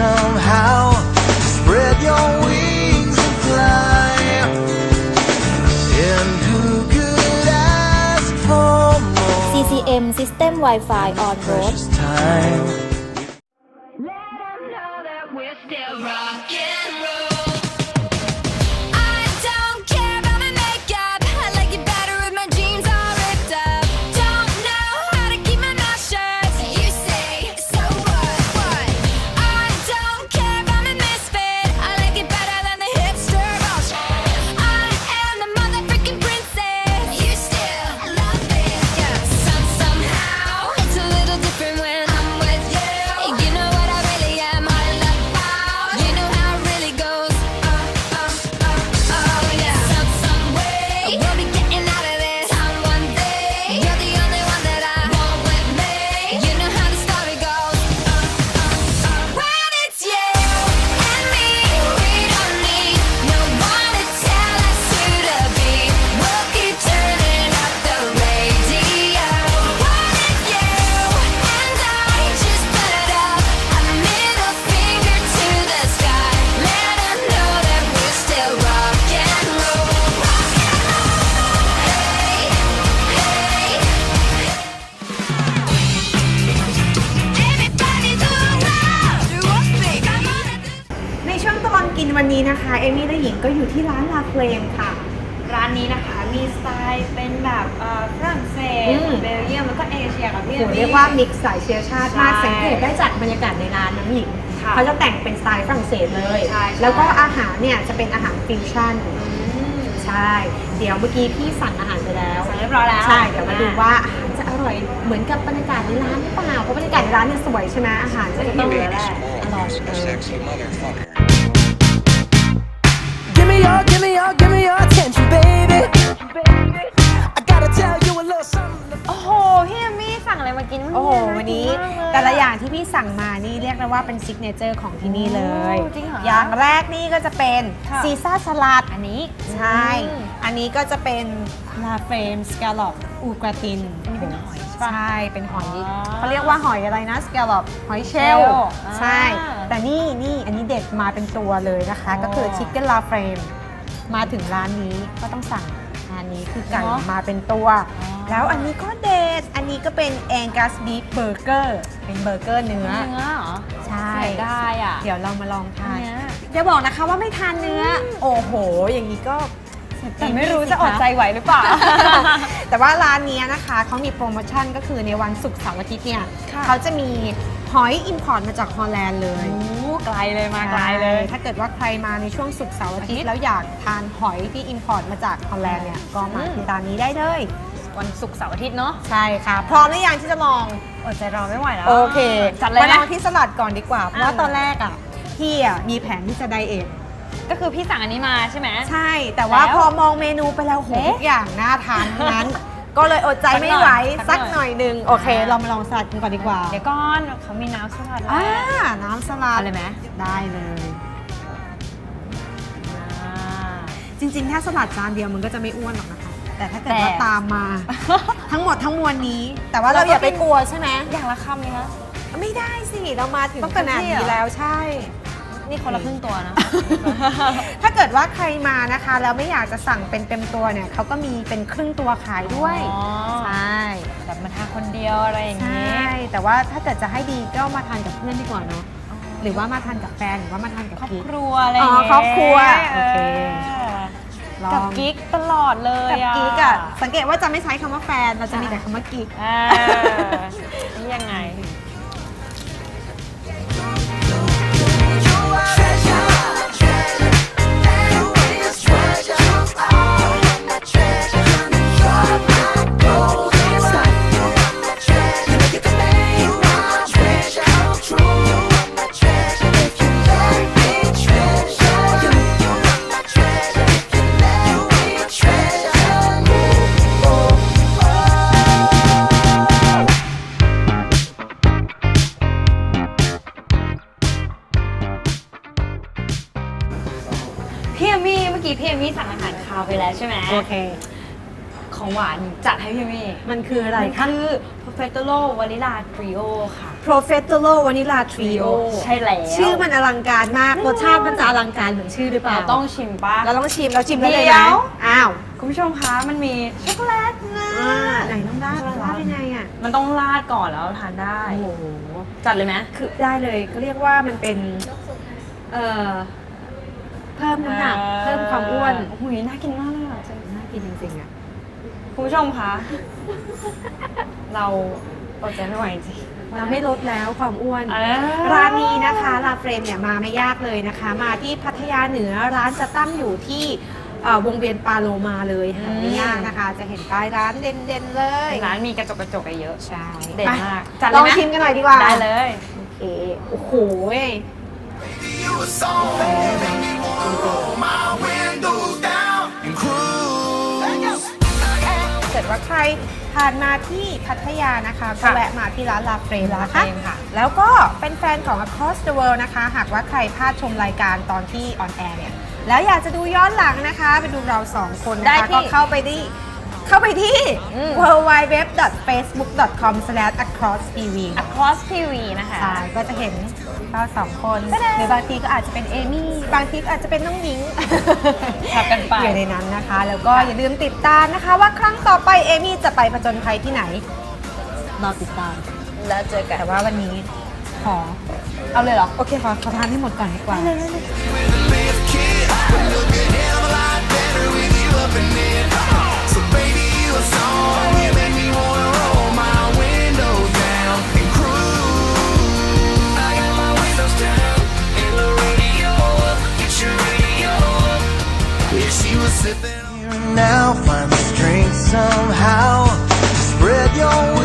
somehow. Spread your wings and fly. And who could ask for more CCM System Wi-Fi on road วันนี้นะคะเอมี่และหญิงก็อยู่ที่ร้านลาเฟลมค่ะ ร้านนี้นะคะมีสไตล์เป็นแบบเอ่อฝรั่งเศสอืมเบลเยียมแล้วก็เอเชียกับพี่โหเรียกว่ามิกซ์สายเชื้อชาติมากใช่สังเกตได้จากบรรยากาศในร้านน้ำหญิง ค่ะ เขาจะแต่งเป็นสไตล์ฝรั่งเศสเลย ใช่ใช่ แล้วก็อาหารเนี่ยจะเป็นอาหารฟิวชั่น อืมใช่ เดี๋ยวเมื่อกี้พี่สั่งอาหารไปแล้ว สั่งเรียบร้อยแล้วใช่ เดี๋ยวมาดูว่าอาหารจะอร่อยเหมือนกับบรรยากาศในร้านหรือเปล่า เพราะบรรยากาศในร้านเนี่ยสวยใช่ไหมอาหารก็จะต้องอยู่แล้วแหละอร่อยเออ Sexy motherfucker. Give me your, give me your, give me your attention, baby. I gotta tell you a little something. โอ้โห พี่เอมมี่สั่งอะไรมากินโอ้โหวันนี้ากิมกเแต่ละอย่างที่พี่สั่งมานี่เรียกได้ว่าเป็นซิกเนเจอร์ของที่นี่เลย โอ้จริงเหรออย่างแรกนี่ก็จะเป็นค่ะ ซีซ่าสลัด อันนี้ ใช่ อืมอันนี้ก็จะเป็นลาเฟรมสแกลลอปอูกราตินอันนี้เป็นหอยใช่ปะใช่ เป็นหอยอ๋อเขาเรียกว่าหอยอะไรนะสแกลลอปหอยเชล Shell ใช่อ่าแต่นี่นี่อันนี้เด็ดมาเป็นตัวเลยนะคะอ๋อก็คือชิคเก้นลาเฟรม มาถึงร้านนี้ก็ต้องสั่งอันนี้คือไก่เนอะมาเป็นตัว อ๋อ แล้วอันนี้ก็เด็ดอันนี้ก็เป็นแองกัสบีฟเบอร์เกอร์เป็นเบอร์เกอร์เนื้อ เนื้อเหรอใช่เสียดายอะเดี๋ยวเรามาลองทาน เนื้อ อย่าบอกนะคะว่าไม่ทานเนื้ออโอ้โห อย่างนี้ก็แต่ไม่รู้จะอดใจไหวหรือเปล่า แต่ว่าร้านเนี้ยนะคะ เขามีโปรโมชั่นก็คือในวันศุกร์เสาร์อาทิตย์เนี่ย ค่ะ เขาจะมี หอยอิมพอร์ตมาจากฮอลแลนด์เลยโอ้ไกลเลยมาไกลเลยใช่ถ้าเกิดว่าใครมาในช่วงศุกร์เสาร์อาทิตอาทิตย์ย์แล้วอยากทานหอยที่อิมพอร์ตมาจากฮอลแลนด์เนี่ยก็มาอืมที่ร้านนี้ได้เลยวันศุกร์เสาร์อาทิตย์เนาะใช่ค่ะ พร้อมหรือยังที่จะลองอดใจรอไม่ไหวแล้วโอเคจัดเลยมาลนะองที่สลัดก่อนดีกว่าเพราะว่าอ่าตอนแรกอะพี่อะมีแผนที่จะไดเอทก็คือพี่สั่งอันนี้มาใช่ไหมใช่ แต่ว่าแล้วพอมองเมนูไปแล้วโหเอ๊ะทุกอย่างน่าทานทั้งนั้น ก็เลยอดใจไม่ไหวสัสักกหหน่น่ออยยหนึ่งโอเคอ่าเรามาลองสลัดกันก่อนดีกว่า เดี๋ยวก่อนเขามีน้ำสลัดด้วอ่ายน้ำสลัดเอาเลยไหมได้เลยอ่าจริงๆ ถ้าสลัดจานเดียวมันก็จะไม่อ้วนหรอกนะคะ แต่ถ้าเกิดแต่ว่าตามมา ทั้งหมดทั้งมวลนี้ แต่ว่าเราเราก็อย่าไปกินกลัวใช่ไหมอย่างละคำเลยคะ ไม่ได้สิ เรามาถึงต้องขเต็มนาดที่เหรอนี้แล้วใช่ นี่คนละครึ่งตัวนะ ถ้าเกิดว่าใครมานะคะ แล้วไม่อยากจะสั่งเป็นเต็มตัวเนี่ยเขาก็มีเป็นครึ่งตัวขายด้วยอ๋อ ใช่แบบมาทานคนเดียวอะไรอย่างใชนี้่แต่ว่าถ้าเกิดจะให้ดีก็มาทานกับเพื่อนดีกว่าเนาะหรือว่ามาทานกับแฟนหรือว่ามาทานกับครอบกิ๊ก ครัวอะไรอย่างเงี้ยอ๋อครอบครัวโอเค ลองกับกิ๊กตลอดเลยกับกิ๊กอะสังเกตว่าจะไม่ใช้คำว่าแฟนเราจะมีแต่คำว่ากิ๊กอ่านี่ยังไง treasure. พี่เอมี่เมื่อกี้พี่เอมี่สั่งอาหารคาวไปแล้วใช่ไหมโอเค ของหวานจัดให้พี่เอมี่มันคืออะไรมันคะ คือ Perfecto Vanilla Trio ค่ะ Profiterolo Vanilla Trio ใช่แล้วชื่อมันอลังการมากรสชาติมันจะอลังการเหมือนชื่อหรือเปล่าเราต้องชิมปะเราต้องชิมเราชิมได้เลยเดี๋นะยว อ้าวคุณผู้ชมคะมันมีช็อกโกแลตนะอ่าไหนต้องราดราดยังไงอะมันต้องราดก่อนแล้วทานได้ โอ้โห จัดเลยไหมคือได้เลยก็เรียกว่ามันเป็น เอ่อ เพิ่มน้ำหนัก เพิ่มความอ้วนหุยน่ากินมากเลยอะน่ากินจริงๆอะคุณผู้ชมคะ เราอดใจไม่ไหวจริง เราไม่ลดแล้วความอ้วนอ่าร้านนี้นะคะลาเฟรมเนี่ยมาไม่ยากเลยนะคะ มาที่พัทยาเหนือร้านจะตั้งอยู่ที่เอ่อวงเวียนปาโลมาเลยหาไม่ยากนะคะ จะเห็นป้ายร้านเด่นๆเลย ร้านมีกระจกกระจกเยอะใช่เด่นมากไปจัดลเลยองไหมชิมกันหน่อยดีกว่าได้เลยโอเคโอ้โห you a song. Make me wanna roll my windows down and cruise. เกิดว่าใครผ่านมาที่พัทยานะคะก็ค่ะแวะมาที่ร้านลาเฟรมลานะเฟรคะมค่ะ แล้วก็เป็นแฟนของ Across the World นะคะ หากว่าใครพลาดชมรายการตอนที่ออนแอร์เนี่ย แล้วอยากจะดูย้อนหลังนะคะ ไปดูเราสองคนนะคะก็เข้าไปที่เข้าไปที่ w w w f a c e b o o k c o m a c r o s s t v Across TV นะคะ ใช่ก็จะเห็น เราสองคนหรือบางทีก็อาจจะเป็นเอมี่ บางทีก็อาจจะเป็นน้องหญิงครับกันไปอยู่ในนั้นนะคะ แล้วก็อย่าลืมติดตามนะคะ ว่าครั้งต่อไปเอมี่จะไปผจญภัยที่ไหนรอติดตามแล้วเจอกันแต่ว่าวันนี้ขอเอาเลยเหรอ โอเคขอขอทานให้หมดก่อนดีกว่า Now find the strength somehow. to Spread your wings.